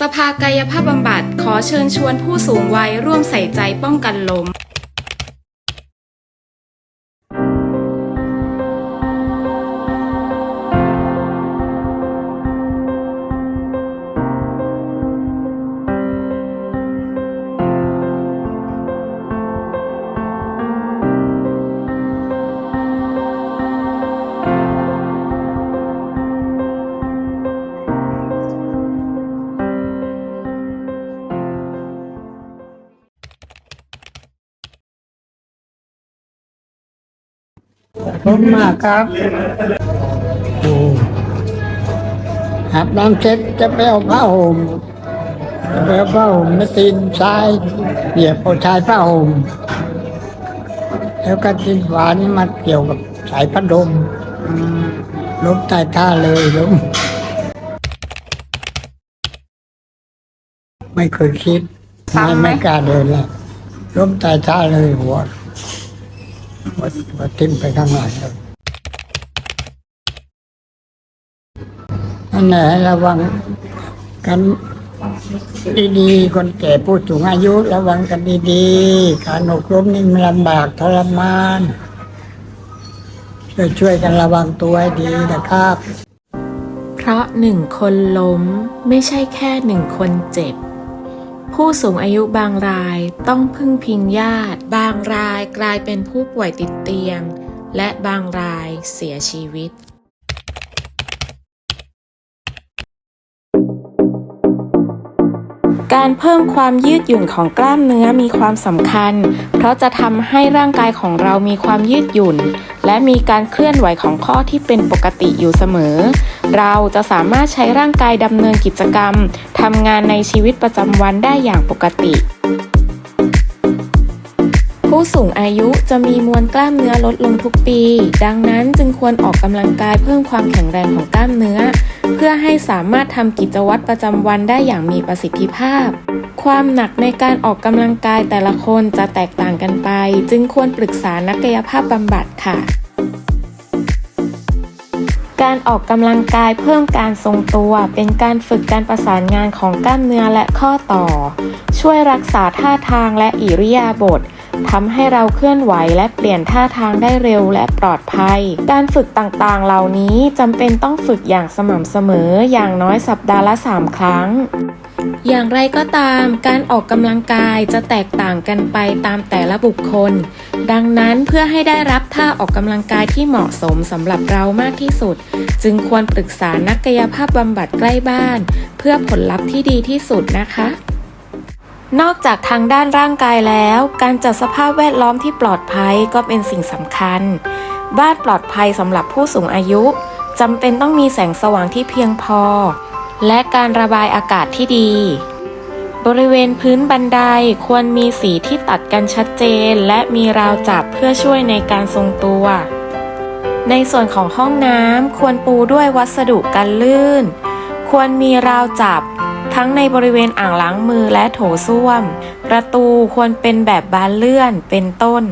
สภากายภาพบำบัดขอเชิญชวนผู้สูงวัยร่วมใส่ใจป้องกันล้ม ผมมากครับโอ้อาบน้ำเสร็จจะไปเอาผ้าห่มจะไปเอาผ้าห่มมาตีนซ้ายเหยียบเอาชายผ้าห่มแล้วก็ตีนขวานี่มาเกี่ยวกับสายพัดลมล้มใต้ท่าเลยล้มไม่เคยคิดซ้ำไมไม่ไม่กล้าเดินเลยล้มใต้ท่าเลยหัว หัวหัวทิ่มไปข้างหลังนั่นแหละให้ระวังกันดีๆ คนแก่ผู้สูงอายุระวังกันดีๆ การอบรมนี่มันลำบากทรมาน ช่วยช่วยกันระวังตัวให้ดีนะครับ เพราะหนึ่งคนล้มไม่ใช่แค่หนึ่งคนเจ็บ ผู้สูงอายุบางรายต้องพึ่งพิงญาติ บางรายกลายเป็นผู้ป่วยติดเตียง และบางรายเสียชีวิตการเพิ่มความยืดหยุ่นของกล้ามเนื้อมีความสำคัญ เพราะจะทำให้ร่างกายของเรามีความยืดหยุ่น และมีการเคลื่อนไหวของข้อที่เป็นปกติอยู่เสมอ เราจะสามารถใช้ร่างกายดำเนินกิจกรรมทำงานในชีวิตประจำวันได้อย่างปกติ ผู้สูงอายุจะมีมวลกล้ามเนื้อลดลงทุกปี ดังนั้นจึงควรออกกำลังกายเพิ่มความแข็งแรงของกล้ามเนื้อ เพื่อให้สามารถทำกิจวัตรประจำวันได้อย่างมีประสิทธิภาพความหนักในการออกกำลังกายแต่ละคนจะแตกต่างกันไป จึงควรปรึกษานักกายภาพบำบัดค่ะ การออกกำลังกายเพิ่มการทรงตัว เป็นการฝึกการประสานงานของกล้ามเนื้อและข้อต่อ ช่วยรักษาท่าทางและอิริยาบถทำให้เราเคลื่อนไหวและเปลี่ยนท่าทางได้เร็วและปลอดภัย การฝึกต่างๆ เหล่านี้จำเป็นต้องฝึกอย่างสม่ำเสมออย่างน้อยสัปดาห์ละ 3 ครั้ง อย่างไรก็ตามการออกกำลังกายจะแตกต่างกันไปตามแต่ละบุคคล ดังนั้นเพื่อให้ได้รับท่าออกกำลังกายที่เหมาะสมสำหรับเรามากที่สุด จึงควรปรึกษานักกายภาพบำบัดใกล้บ้าน เพื่อผลลัพธ์ที่ดีที่สุดนะคะ นอกจากทางด้านร่างกายแล้ว การจัดสภาพแวดล้อมที่ปลอดภัยก็เป็นสิ่งสำคัญ บ้านปลอดภัยสำหรับผู้สูงอายุจำเป็นต้องมีแสงสว่างที่เพียงพอ และการระบายอากาศที่ดี บริเวณพื้นบันไดควรมีสีที่ตัดกันชัดเจน และมีราวจับเพื่อช่วยในการทรงตัว ในส่วนของห้องน้ำควรปูด้วยวัสดุกันลื่น ควรมีราวจับทั้งในบริเวณอ่างล้างมือและโถส้วม ประตูควรเป็นแบบบานเลื่อนเป็นต้น